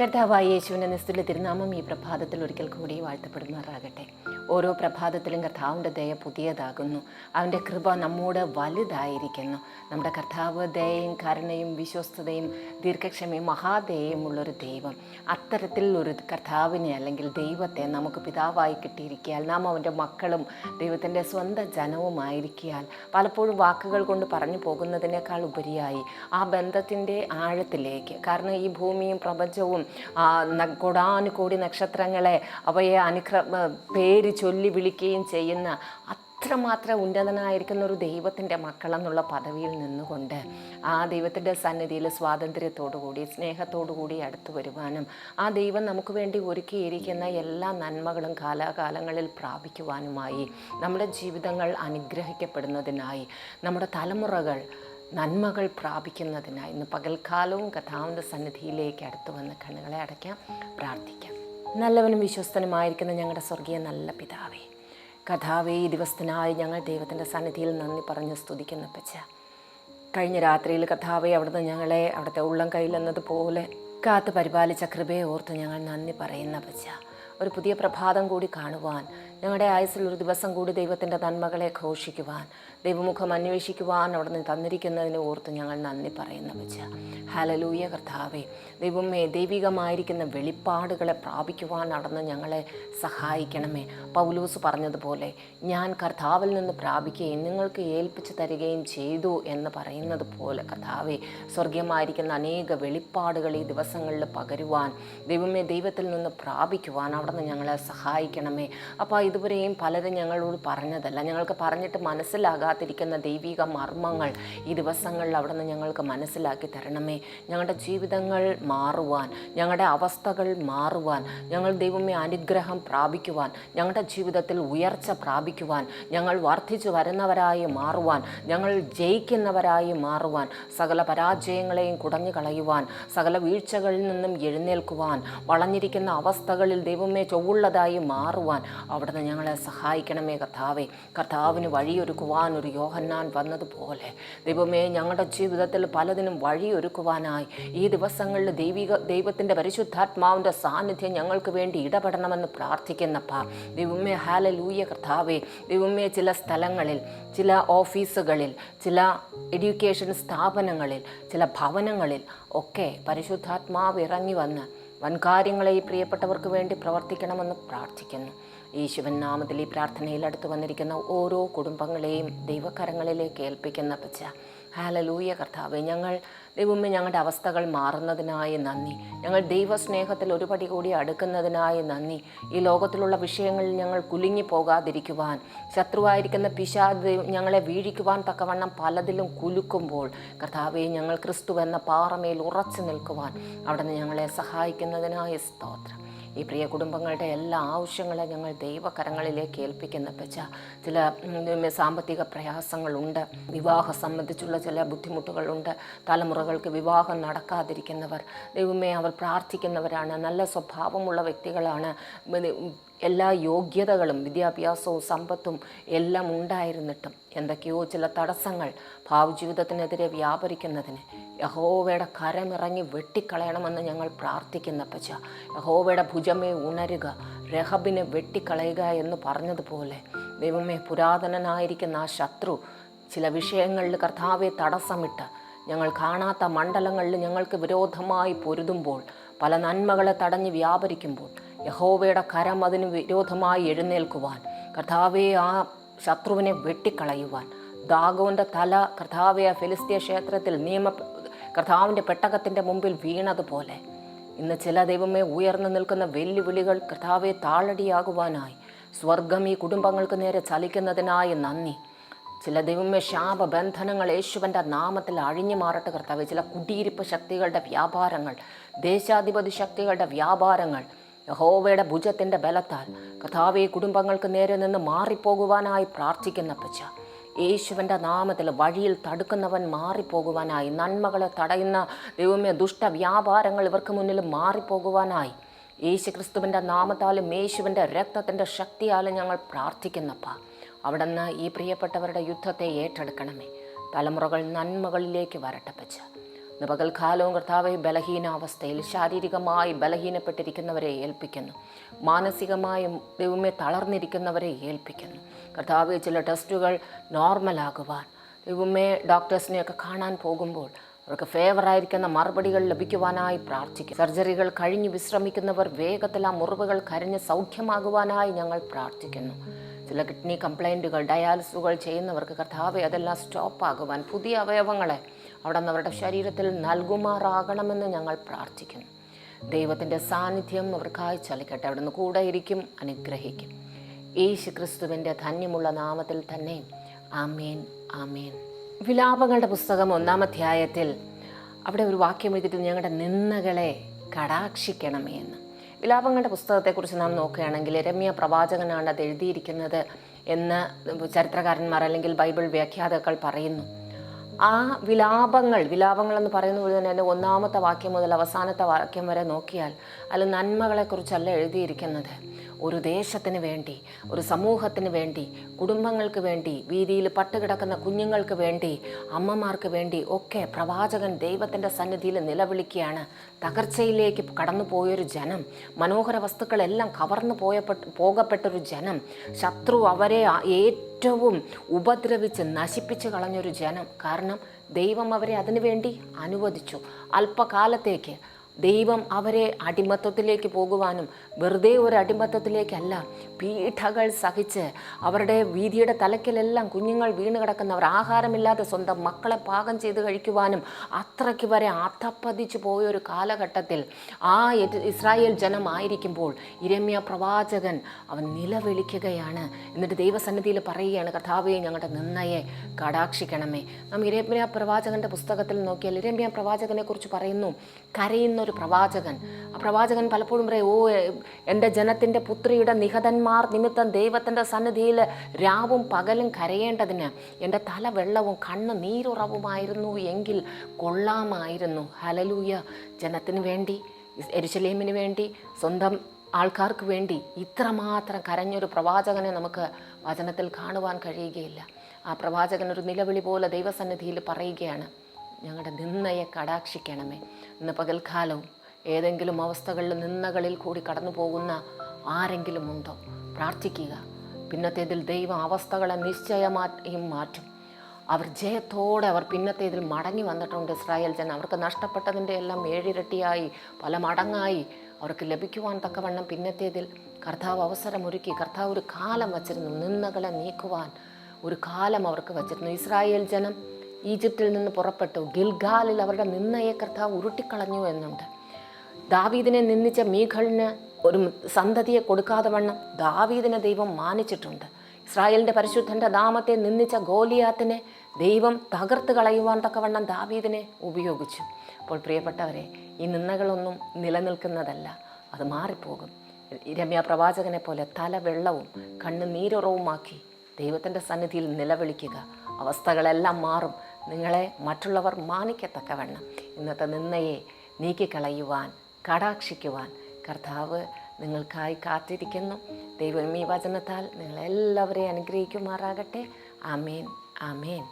കർത്താവായ യേശുവിന്റെ നിസ്തുല തിരുനാമം ഈ പ്രഭാതത്തിൽ ഒരിക്കൽ കൂടി വാഴ്ത്തപ്പെടുന്നവരാകട്ടെ ഓരോ പ്രഭാതത്തിലും കർത്താവിന്റെ ദയ പുതിയതാകുന്നു. അവന്റെ കൃപ നമ്മോട് വലുതായിരിക്കുന്നു. നമ്മുടെ കർത്താവ് ദയയും കരുണയും വിശ്വസ്തതയും ദീർഘക്ഷമയും മഹാദയയും ഉള്ളൊരു ദൈവം. അത്തരത്തിൽ ഒരു കർത്താവിനെ അല്ലെങ്കിൽ ദൈവത്തെ നമുക്ക് പിതാവായി കിട്ടിയിരിക്കിയാൽ നാം അവന്റെ മക്കളും ദൈവത്തിന്റെ സ്വന്തം ജനവുമായിരിക്കിയാൽ പലപ്പോഴും വാക്കുകൾ കൊണ്ട് പറഞ്ഞു പോകുന്നതിനേക്കാൾ ഉപരിയായി ആ ബന്ധത്തിന്റെ ആഴത്തിലേക്ക് കാരണം ഈ ഭൂമിയും പ്രപഞ്ചവും കോടാനുകോടി നക്ഷത്രങ്ങളെ അവയെ അനുക്ര പേര് ചൊല്ലി വിളിക്കുകയും ചെയ്യുന്ന അത്രമാത്രം ഉന്നതനായിരിക്കുന്ന ഒരു ദൈവത്തിന്റെ മക്കളെന്നുള്ള പദവിയിൽ നിന്നുകൊണ്ട് ആ ദൈവത്തിന്റെ സന്നിധിയിൽ സ്വാതന്ത്ര്യത്തോടുകൂടി സ്നേഹത്തോടുകൂടി അടുത്തു വരുവാനും ആ ദൈവം നമുക്ക് വേണ്ടി ഒരുക്കിയിരിക്കുന്ന എല്ലാ നന്മകളും കാലാകാലങ്ങളിൽ പ്രാപിക്കുവാനുമായി നമ്മുടെ ജീവിതങ്ങൾ അനുഗ്രഹിക്കപ്പെടുന്നതിനായി നമ്മുടെ തലമുറകൾ നന്മകൾ പ്രാപിക്കുന്നതിനായി ഇന്ന് പകൽക്കാലവും കഥാവിന്റെ സന്നിധിയിലേക്ക് അടുത്തു വന്ന് കണ്ണുകളെ അടയ്ക്കാം പ്രാർത്ഥിക്കാം. നല്ലവനും വിശ്വസ്തനുമായിരിക്കുന്ന ഞങ്ങളുടെ സ്വർഗീയ നല്ല പിതാവേ കഥാവേ ഈ ദിവസത്തിനായി ഞങ്ങൾ ദൈവത്തിന്റെ സന്നിധിയിൽ നന്ദി പറഞ്ഞ് സ്തുതിക്കുന്ന പച്ച കഴിഞ്ഞ രാത്രിയിൽ കഥാവേ അവിടുന്ന് ഞങ്ങളെ അവിടുത്തെ ഉള്ളം കയ്യിലെന്നതുപോലെ കാത്ത് പരിപാലിച്ച കൃപയെ ഓർത്ത് ഞങ്ങൾ നന്ദി പറയുന്ന പച്ച ഒരു പുതിയ പ്രഭാതം കൂടി കാണുവാൻ ഞങ്ങളുടെ ആയുസ്സിൽ ഒരു ദിവസം കൂടി ദൈവത്തിന്റെ നന്മകളെ ഘോഷിക്കുവാൻ ദൈവമുഖം അന്വേഷിക്കുവാൻ അവിടെ നിന്ന് തന്നിരിക്കുന്നതിനെ ഓർത്ത് ഞങ്ങൾ നന്ദി പറയുന്ന വെച്ച ഹലലൂയ കർത്താവേ. ദൈവമേ ദൈവികമായിരിക്കുന്ന വെളിപ്പാടുകളെ പ്രാപിക്കുവാൻ നടന്ന് ഞങ്ങളെ സഹായിക്കണമേ. പൗലൂസ് പറഞ്ഞതുപോലെ ഞാൻ കർത്താവിൽ നിന്ന് പ്രാപിക്കുകയും നിങ്ങൾക്ക് ഏൽപ്പിച്ചു തരികയും ചെയ്തു എന്ന് പറയുന്നത് പോലെ കർത്താവേ സ്വർഗീയമായിരിക്കുന്ന അനേക വെളിപ്പാടുകൾ ഈ ദിവസങ്ങളിൽ പകരുവാൻ ദൈവമേ ദൈവത്തിൽ നിന്ന് പ്രാപിക്കുവാൻ അവിടെ നിന്ന് ഞങ്ങളെ സഹായിക്കണമേ. അപ്പോൾ ഇതുവരെയും പലരും ഞങ്ങളോട് പറഞ്ഞതല്ല. ഞങ്ങൾക്ക് പറഞ്ഞിട്ട് മനസ്സിലാകാതിരിക്കുന്ന ദൈവിക മർമ്മങ്ങൾ ഈ ദിവസങ്ങളിൽ അവിടെ നിന്ന് ഞങ്ങൾക്ക് മനസ്സിലാക്കി തരണമേ. ഞങ്ങളുടെ ജീവിതങ്ങൾ മാറുവാൻ ഞങ്ങളുടെ അവസ്ഥകൾ മാറുവാൻ ഞങ്ങൾ ദൈവമേ അനുഗ്രഹം പ്രാപിക്കുവാൻ ഞങ്ങളുടെ ജീവിതത്തിൽ ഉയർച്ച പ്രാപിക്കുവാൻ ഞങ്ങൾ വർദ്ധിച്ചു വരുന്നവരായി മാറുവാൻ ഞങ്ങൾ ജയിക്കുന്നവരായി മാറുവാൻ സകല പരാജയങ്ങളെയും കുടഞ്ഞു കളയുവാൻ സകല വീഴ്ചകളിൽ നിന്നും എഴുന്നേൽക്കുവാൻ വളഞ്ഞിരിക്കുന്ന അവസ്ഥകളിൽ ദൈവമേ ചൊവ്വുള്ളതായി മാറുവാൻ അവിടുന്ന് ഞങ്ങളെ സഹായിക്കണമേ കർത്താവേ. കർത്താവിന് വഴിയൊരുക്കുവാൻ ഒരു യോഹന്നാൻ വന്നതുപോലെ. ദൈവമേ ഞങ്ങളുടെ ജീവിതത്തിൽ പലതിനും വഴിയൊരുക്കുവാനായി. ഈ ദിവസങ്ങളിൽ ദൈവിക ദൈവത്തിന്റെ പരിശുദ്ധാത്മാവിന്റെ സാന്നിധ്യം ഞങ്ങൾക്ക് വേണ്ടി ഇടപെടണമെന്ന് പ്രാർത്ഥിക്കുന്നപ്പ. ദൈവമേ ഹാല ലൂയ കർത്താവേ. ദൈവമേ ചില സ്ഥലങ്ങളിൽ ചില ഓഫീസുകളിൽ ചില എഡ്യൂക്കേഷൻ സ്ഥാപനങ്ങളിൽ ചില ഭവനങ്ങളിൽ ഒക്കെ പരിശുദ്ധാത്മാവ് ഇറങ്ങി വന്ന് വൻകാര്യങ്ങളെ ഈ പ്രിയപ്പെട്ടവർക്ക് വേണ്ടി പ്രവർത്തിക്കണമെന്ന് പ്രാർത്ഥിക്കുന്നു. യേശുവൻ നാമത്തിൽ ഈ പ്രാർത്ഥനയിൽ അടുത്ത് വന്നിരിക്കുന്ന ഓരോ കുടുംബങ്ങളെയും ദൈവകരങ്ങളിലേക്ക് ഏൽപ്പിക്കുന്ന പച്ച ഹാലലൂയ കർത്താവെ. ഞങ്ങൾ ദൈവമേ ഞങ്ങളുടെ അവസ്ഥകൾ മാറുന്നതിനായി നന്ദി. ഞങ്ങൾ ദൈവസ്നേഹത്തിൽ ഒരുപടി കൂടി അടുക്കുന്നതിനായി നന്ദി. ഈ ലോകത്തിലുള്ള വിഷയങ്ങളിൽ ഞങ്ങൾ കുലുങ്ങി പോകാതിരിക്കുവാൻ ശത്രുവായിരിക്കുന്ന പിശാദ് ഞങ്ങളെ വീഴിക്കുവാൻ തക്കവണ്ണം പലതിലും കുലുക്കുമ്പോൾ കർത്താവെ ഞങ്ങൾ ക്രിസ്തു എന്ന പാറമേൽ ഉറച്ചു നിൽക്കുവാൻ അവിടുന്ന് ഞങ്ങളെ സഹായിക്കുന്നതിനായി സ്തോത്രം. ഈ പ്രിയ കുടുംബങ്ങളുടെ എല്ലാ ആവശ്യങ്ങളും ഞങ്ങൾ ദൈവകരങ്ങളിലേക്ക് ഏൽപ്പിക്കുന്ന പച്ച ചില സാമ്പത്തിക പ്രയാസങ്ങളുണ്ട്. വിവാഹം സംബന്ധിച്ചുള്ള ചില ബുദ്ധിമുട്ടുകളുണ്ട്. തലമുറകൾക്ക് വിവാഹം നടക്കാതിരിക്കുന്നവർ ദൈവമേ അവർ പ്രാർത്ഥിക്കുന്നവരാണ്. നല്ല സ്വഭാവമുള്ള വ്യക്തികളാണ്. എല്ലാ യോഗ്യതകളും വിദ്യാഭ്യാസവും സമ്പത്തും എല്ലാം ഉണ്ടായിരുന്നിട്ടും എന്തൊക്കെയോ ചില തടസ്സങ്ങൾ ഭാവജീവിതത്തിനെതിരെ വ്യാപരിക്കുന്നതിന് യഹോവയുടെ കരമിറങ്ങി വെട്ടിക്കളയണമെന്ന് ഞങ്ങൾ പ്രാർത്ഥിക്കുന്ന പച്ച യഹോവയുടെ ഭുജമേ ഉണരുക രഹബിനെ വെട്ടിക്കളയുക എന്ന് പറഞ്ഞതുപോലെ ദൈവമേ പുരാതനനായിരിക്കുന്ന ആ ശത്രു ചില വിഷയങ്ങളിൽ കർത്താവെ തടസ്സമിട്ട് ഞങ്ങൾ കാണാത്ത മണ്ഡലങ്ങളിൽ ഞങ്ങൾക്ക് വിരോധമായി പൊരുതുമ്പോൾ പല നന്മകളെ തടഞ്ഞ് വ്യാപരിക്കുമ്പോൾ യഹോവയുടെ കരം അതിന് വിരോധമായി എഴുന്നേൽക്കുവാൻ. കർത്താവെ ആ ശത്രുവിനെ വെട്ടിക്കളയുവാൻ. ദാഗോന്റെ തല കർത്താവെ ആ ഫിലിസ്തീയ ക്ഷേത്രത്തിൽ നിയമ കർത്താവിന്റെ പെട്ടകത്തിന്റെ മുമ്പിൽ വീണതുപോലെ. ഇന്ന് ചില ദൈവമേ ഉയർന്നു നിൽക്കുന്ന വെല്ലുവിളികൾ കർത്താവെ താളടിയാകുവാനായി. സ്വർഗം ഈ കുടുംബങ്ങൾക്ക് നേരെ ചലിക്കുന്നതിനായി നന്ദി. ചില ദൈവമേ ശാപബന്ധനങ്ങൾ യേശുവന്റെ നാമത്തിൽ അഴിഞ്ഞു മാറട്ടെ കർത്താവെ. ചില കുടിയിരിപ്പ് ശക്തികളുടെ വ്യാപാരങ്ങൾ ദേശാധിപതി ശക്തികളുടെ വ്യാപാരങ്ങൾ യഹോവയുടെ ഭുജത്തിന്റെ ബലത്താൽ കഥാവി കുടുംബങ്ങൾക്ക് നേരെ നിന്ന് മാറിപ്പോകുവാനായി പ്രാർത്ഥിക്കുന്ന പച്ച യേശുവിന്റെ നാമത്തിൽ വഴിയിൽ തടുക്കുന്നവൻ മാറിപ്പോകുവാനായി നന്മകളെ തടയുന്ന ദൈവമേ ദുഷ്ടവ്യാപാരങ്ങൾ ഇവർക്ക് മുന്നിൽ മാറിപ്പോകുവാനായി. യേശു ക്രിസ്തുവിന്റെ നാമത്താലും യേശുവിന്റെ രക്തത്തിന്റെ ശക്തിയാലും ഞങ്ങൾ പ്രാർത്ഥിക്കുന്നപ്പ. അവിടുന്ന് ഈ പ്രിയപ്പെട്ടവരുടെ യുദ്ധത്തെ ഏറ്റെടുക്കണമേ. തലമുറകൾ നന്മകളിലേക്ക് വരട്ടെ പച്ച ഇന്ന് പകൽക്കാലവും കർത്താവെ ബലഹീനാവസ്ഥയിൽ ശാരീരികമായി ബലഹീനപ്പെട്ടിരിക്കുന്നവരെ ഏൽപ്പിക്കുന്നു. മാനസികമായും ദൈവമേ തളർന്നിരിക്കുന്നവരെ ഏൽപ്പിക്കുന്നു. കർത്താവ് ചില ടെസ്റ്റുകൾ നോർമലാകുവാൻ ദൈവമേ ഡോക്ടേഴ്സിനെയൊക്കെ കാണാൻ പോകുമ്പോൾ അവർക്ക് ഫേവറായിരിക്കുന്ന മറുപടികൾ ലഭിക്കുവാനായി പ്രാർത്ഥിക്കും. സർജറികൾ കഴിഞ്ഞ് വിശ്രമിക്കുന്നവർ വേഗത്തിൽ ആ മുറിവുകൾ കരഞ്ഞ് സൗഖ്യമാകുവാനായി ഞങ്ങൾ പ്രാർത്ഥിക്കുന്നു. ചില കിഡ്നി കംപ്ലൈന്റുകൾ ഡയാലിസുകൾ ചെയ്യുന്നവർക്ക് കർത്താവെ അതെല്ലാം സ്റ്റോപ്പാകുവാൻ പുതിയ അവയവങ്ങളെ അവിടെ നിന്ന് അവരുടെ ശരീരത്തിൽ നൽകുമാറാകണമെന്ന് ഞങ്ങൾ പ്രാർത്ഥിക്കുന്നു. ദൈവത്തിന്റെ സാന്നിധ്യം അവർക്കായി ചലിക്കട്ടെ അവിടുന്ന് കൂടെ ഇരിക്കും അനുഗ്രഹിക്കും. യേശു ക്രിസ്തുവിന്റെ ധന്യമുള്ള നാമത്തിൽ തന്നെ ആമേൻ ആമേൻ. വിലാപങ്ങളുടെ പുസ്തകം ഒന്നാം അധ്യായത്തിൽ അവിടെ ഒരു വാക്യം എഴുതിയിട്ട് ഞങ്ങളുടെ നിന്നകളെ കടാക്ഷിക്കണമേ എന്ന്. വിലാപങ്ങളുടെ പുസ്തകത്തെക്കുറിച്ച് നാം നോക്കുകയാണെങ്കിൽ രമ്യ പ്രവാചകനാണ് അത് എഴുതിയിരിക്കുന്നത് എന്ന് ചരിത്രകാരന്മാർ അല്ലെങ്കിൽ ബൈബിൾ വ്യാഖ്യാതാക്കൾ പറയുന്നു. ആ വിലാപങ്ങൾ വിലാപങ്ങൾ എന്ന് പറയുന്ന പോലെ തന്നെ അതിന്റെ ഒന്നാമത്തെ വാക്യം മുതൽ അവസാനത്തെ വാക്യം വരെ നോക്കിയാൽ അതിൽ നന്മകളെക്കുറിച്ചല്ല എഴുതിയിരിക്കുന്നത്. ഒരു ദേശത്തിന് വേണ്ടി ഒരു സമൂഹത്തിന് വേണ്ടി കുടുംബങ്ങൾക്ക് വേണ്ടി വീതിയിൽ പട്ടുകിടക്കുന്ന കുഞ്ഞുങ്ങൾക്ക് വേണ്ടി അമ്മമാർക്ക് വേണ്ടി ഒക്കെ പ്രവാചകൻ ദൈവത്തിന്റെ സന്നിധിയിൽ നിലവിളിക്കുകയാണ്. തകർച്ചയിലേക്ക് കടന്നു പോയൊരു ജനം മനോഹര വസ്തുക്കളെല്ലാം കവർന്നു പോയപ്പെട്ട് പോകപ്പെട്ടൊരു ജനം ശത്രു അവരെ ആ- ഏറ്റവും ഉപദ്രവിച്ച് നശിപ്പിച്ച് കളഞ്ഞൊരു ജനം കാരണം ദൈവം അവരെ അതിനുവേണ്ടി അനുവദിച്ചു. അല്പകാലത്തേക്ക് ദൈവം അവരെ അടിമത്തത്തിലേക്ക് പോകുവാനും വെറുതെ ഒരു അടിമത്തത്തിലേക്കല്ല പീഠകൾ സഹിച്ച് അവരുടെ വീതിയുടെ തലക്കിലെല്ലാം കുഞ്ഞുങ്ങൾ വീണ് കിടക്കുന്നവർ ആഹാരമില്ലാതെ സ്വന്തം മക്കളെ പാകം ചെയ്ത് കഴിക്കുവാനും അത്രയ്ക്ക് വരെ അധപ്പതിച്ചു പോയ ഒരു കാലഘട്ടത്തിൽ ആ ഇസ്രായേൽ ജനമായിരിക്കുമ്പോൾ ഇരമ്യ പ്രവാചകൻ അവൻ നിലവിളിക്കുകയാണ്. എന്നിട്ട് ദൈവസന്നിധിയിൽ പറയുകയാണ് കഥാവയെ ഞങ്ങളുടെ നിന്നയെ കടാക്ഷിക്കണമേ. നാം ഇരമ്യ പ്രവാചകന്റെ പുസ്തകത്തിൽ നോക്കിയാൽ ഇരമ്യ പ്രവാചകനെ കുറിച്ച് പറയുന്നു കരയുന്ന ഒരു പ്രവാചകൻ. ആ പ്രവാചകൻ പലപ്പോഴും പറയും ഓ എന്റെ ജനത്തിന്റെ പുത്രിയുടെ നിഹതന്മാർ നിമിത്തം ദൈവത്തിന്റെ സന്നിധിയിൽ രാവും പകലും കരയേണ്ടതിന് എന്റെ തല വെള്ളവും കണ്ണ് നീരുറവുമായിരുന്നു എങ്കിൽ കൊള്ളാമായിരുന്നു. ഹലലൂയ ജനത്തിന് വേണ്ടി എരുശലേമിന് വേണ്ടി സ്വന്തം ആൾക്കാർക്ക് വേണ്ടി ഇത്രമാത്രം കരഞ്ഞൊരു പ്രവാചകനെ നമുക്ക് വചനത്തിൽ കാണുവാൻ കഴിയുകയില്ല. ആ പ്രവാചകൻ ഒരു നിലവിളി പോലെ ദൈവസന്നിധിയിൽ പറയുകയാണ് ഞങ്ങളുടെ നിന്നയെ കടാക്ഷിക്കണമേ. ഇന്ന് പകൽക്കാലവും ഏതെങ്കിലും അവസ്ഥകളിൽ നിന്നകളിൽ കൂടി കടന്നു പോകുന്ന ആരെങ്കിലും ഉണ്ടോ? പ്രാർത്ഥിക്കുക. പിന്നത്തേതിൽ ദൈവം അവസ്ഥകളെ നിശ്ചയമായും മാറ്റും. അവർ ജയത്തോടെ അവർ പിന്നത്തേതിൽ മടങ്ങി വന്നിട്ടുണ്ട്. ഇസ്രായേൽ ജനം അവർക്ക് നഷ്ടപ്പെട്ടതിന്റെ എല്ലാം ഏഴിരട്ടിയായി പല മടങ്ങായി അവർക്ക് ലഭിക്കുവാൻ തക്കവണ്ണം പിന്നത്തേതിൽ കർത്താവ് അവസരമൊരുക്കി കർത്താവ് ഒരു കാലം വച്ചിരുന്നു നിന്നകളെ നീക്കുവാൻ ഒരു കാലം അവർക്ക് വച്ചിരുന്നു. ഇസ്രായേൽ ജനം ഈജിപ്തിൽ നിന്ന് പുറപ്പെട്ടു. ഗിൽഗാലിൽ അവരുടെ നിന്നയെ കർത്താവ് ഉരുട്ടിക്കളഞ്ഞു എന്നുണ്ട്. ദാവീദിനെ നിന്ദിച്ച മീഖളിന് ഒരു സന്തതിയെ കൊടുക്കാതെ വണ്ണം ദാവീദിനെ ദൈവം മാനിച്ചിട്ടുണ്ട്. ഇസ്രായേലിന്റെ പരിശുദ്ധന്റെ നാമത്തെ നിന്ദിച്ച ഗോലിയാത്തിനെ ദൈവം തകർത്ത് കളയുവാൻ തക്കവണ്ണം ദാവീദിനെ ഉപയോഗിച്ചു. അപ്പോൾ പ്രിയപ്പെട്ടവരെ ഈ നിന്നകളൊന്നും നിലനിൽക്കുന്നതല്ല. അത് മാറിപ്പോകും. രമ്യ പ്രവാചകനെ പോലെ തല വെള്ളവും കണ്ണ് നീരുറവുമാക്കി ദൈവത്തിന്റെ സന്നിധിയിൽ നിലവിളിക്കുക. അവസ്ഥകളെല്ലാം മാറും. നിങ്ങളെ മറ്റുള്ളവർ മാനിക്കത്തക്കവണ്ണം. ഇന്നത്തെ നിന്നയെ നീക്കിക്കളയുവാൻ കടാക്ഷിക്കുവാൻ കർത്താവ് നിങ്ങൾക്കായി കാത്തിരിക്കുന്നു. ദൈവം ഈ വചനത്താൽ നിങ്ങളെല്ലാവരെയും അനുഗ്രഹിക്കുമാറാകട്ടെ. അമേൻ ആമേൻ.